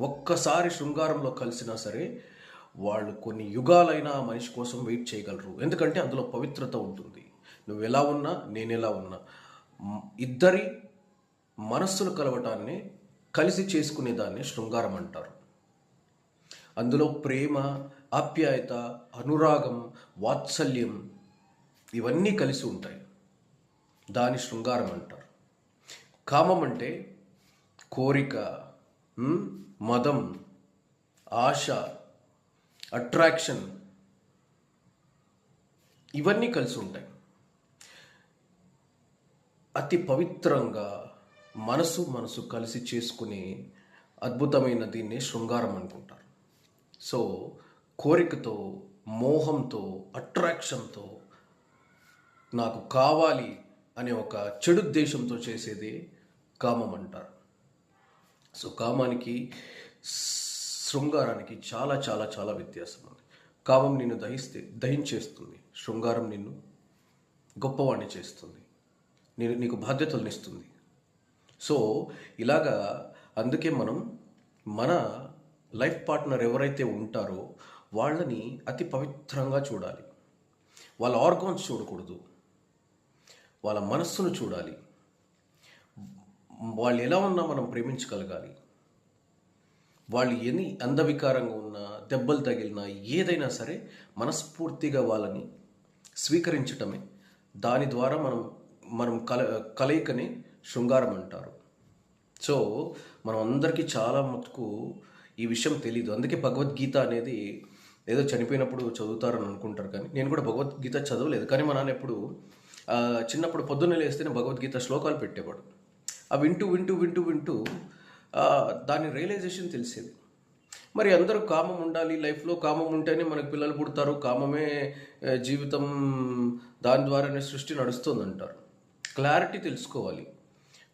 ఒక్కసారి శృంగారంలో కలిసినా సరే వాళ్ళు కొన్ని యుగాలైనా ఆ మనిషి కోసం వెయిట్ చేయగలరు. ఎందుకంటే అందులో పవిత్రత ఉంటుంది. నువ్వు ఎలా ఉన్నా నేను ఎలా ఉన్నా ఇద్దరి మనస్సులు కలవటాన్ని కలిసి చేసుకునేదాన్ని శృంగారం అంటారు. అందులో ప్రేమ ఆప్యాయత అనురాగం వాత్సల్యం ఇవన్నీ కలిసి ఉంటాయి. దాని శృంగారం అంటారు. కామం అంటే కోరిక మదం ఆశ అట్రాక్షన్ ఇవన్నీ కలిసి ఉంటాయి. అతి పవిత్రంగా మనసు మనసు కలిసి చేసుకునే అద్భుతమైన దీన్ని శృంగారం అనుకుంటారు. సో కోరికతో మోహంతో అట్రాక్షన్తో నాకు కావాలి అనే ఒక చెడు ఉద్దేశంతో చేసేది కామం అంటారు. సో కామానికి శృంగారానికి చాలా చాలా చాలా వ్యత్యాసం ఉంది. కామం నిన్ను దహిస్తే దహించేస్తుంది. శృంగారం నిన్ను గొప్పవాణ్ణి చేస్తుంది. నేను నీకు బాధ్యతలను ఇస్తుంది. సో ఇలాగా అందుకే మనం మన లైఫ్ పార్ట్నర్ ఎవరైతే ఉంటారో వాళ్ళని అతి పవిత్రంగా చూడాలి. వాళ్ళ ఆర్గాన్స్ చూడకూడదు. వాళ్ళ మనస్సును చూడాలి. వాళ్ళు ఎలా ఉన్నా మనం ప్రేమించగలగాలి. వాళ్ళు ఎన్ని అందవికారంగా ఉన్నా దెబ్బలు తగిలినా ఏదైనా సరే మనస్ఫూర్తిగా వాళ్ళని స్వీకరించటమే దాని ద్వారా మనం మనం కల కలయికని శృంగారం అంటారు. సో మనం అందరికీ చాలా మటుకు ఈ విషయం తెలియదు అందుకే భగవద్గీత అనేది ఏదో చనిపోయినప్పుడు చదువుతారని అనుకుంటారు కానీ నేను కూడా భగవద్గీత చదవలేదు. కానీ మా నాన్న ఎప్పుడు చిన్నప్పుడు పొద్దున్నే లేస్తేనే భగవద్గీత శ్లోకాలు పెట్టేవాడు. ఆ వింటూ వింటూ వింటూ వింటూ దాని రియలైజేషన్ తెలిసేది. మరి అందరూ కామం ఉండాలి లైఫ్లో కామం ఉంటేనే మనకు పిల్లలు పుడతారు కామమే జీవితం దాని ద్వారానే సృష్టి నడుస్తుంది అంటారు క్లారిటీ తెలుసుకోవాలి.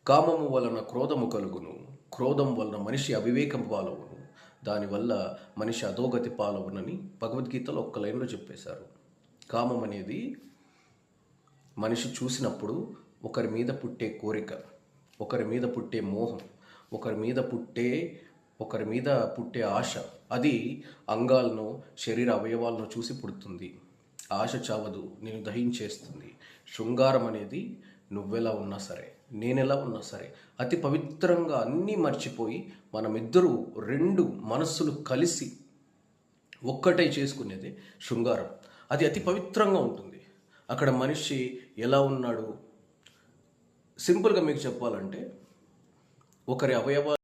కామము వలన క్రోధము కలుగును క్రోధం వలన మనిషి అవివేకం పాలవును దానివల్ల మనిషి అధోగతి పాలవునని భగవద్గీతలో ఒక్క లైన్లో చెప్పేశారు. కామం అనేది మనిషి చూసినప్పుడు ఒకరి మీద పుట్టే కోరిక. ఒకరి మీద పుట్టే మోహం ఒకరి మీద పుట్టే ఒకరి మీద పుట్టే ఆశ. అది అంగాలను శరీర అవయవాలను చూసి పుడుతుంది. ఆశ చావదు నేను దహించేస్తుంది. శృంగారం అనేది నువ్వెలా ఉన్నా సరే నేనెలా ఉన్నా సరే అతి పవిత్రంగా అన్నీ మర్చిపోయి మనమిద్దరూ రెండు మనస్సులు కలిసి ఒక్కటే చేసుకునేది శృంగారం. అది అతి పవిత్రంగా ఉంటుంది. అక్కడ మనిషి ఎలా ఉన్నాడు సింపుల్గా మీకు చెప్పాలంటే ఒకరి అవయవాలు